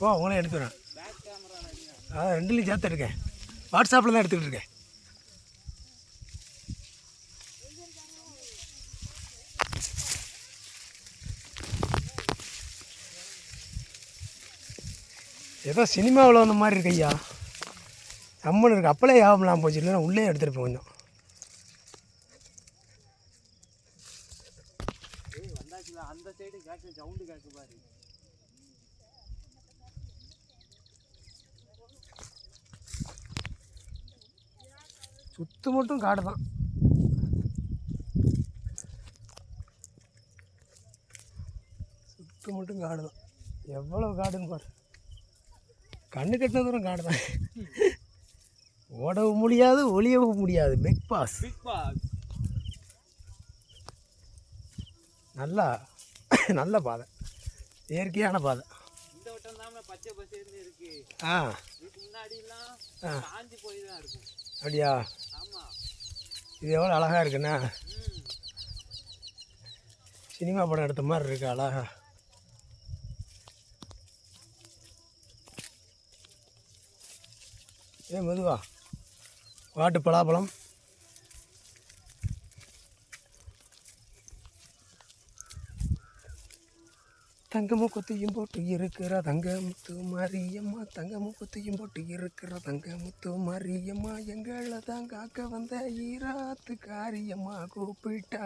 போ அவங்களே எடுத்துறேன் அதான் ரெண்டுலையும் சேர்த்து எடுக்கேன் வாட்ஸ்அப்பில் தான் எடுத்துக்கிட்டு இருக்கேன் ஏதோ சினிமாவில் வந்த மாதிரி இருக்கு ஐயா. நம்மளும் இருக்கு. அப்பளே யாபம்லாம் போச்சு. இல்லைன்னா உள்ளே எடுத்துருப்பேன் கொஞ்சம். அந்த சைடு கேட்க சவுண்டு கேட்க பாரு. சுத்து மட்டும் காடு தான். சுத்து மட்டும் காடு தான். எவ்வளோ காடுன்னு பாரு. கண்ணு கட்டின தூரம் காடு தான். ஓடவும் முடியாது ஒளியவும் முடியாது. பிக் பாஸ் நல்லா நல்ல பாதை. இயற்கையான பாதை. ஆ. இதுக்கு இது எவ்வளோ அழகாக இருக்குண்ணா சினிமா படம் எடுத்த மாதிரி இருக்கு அழகா. ஏ மெதுவா. வாட்டு பலாப்பழம் தங்கமும் குத்தியும் போட்டு இருக்கிற தங்க முத்து மாரியம்மா தங்கமும் குத்தியும் போட்டு இருக்கிற தங்க முத்து மாரியம்மா எங்களை தான் காக்க வந்த ஈராத்து காரியம்மா கூப்பிட்டா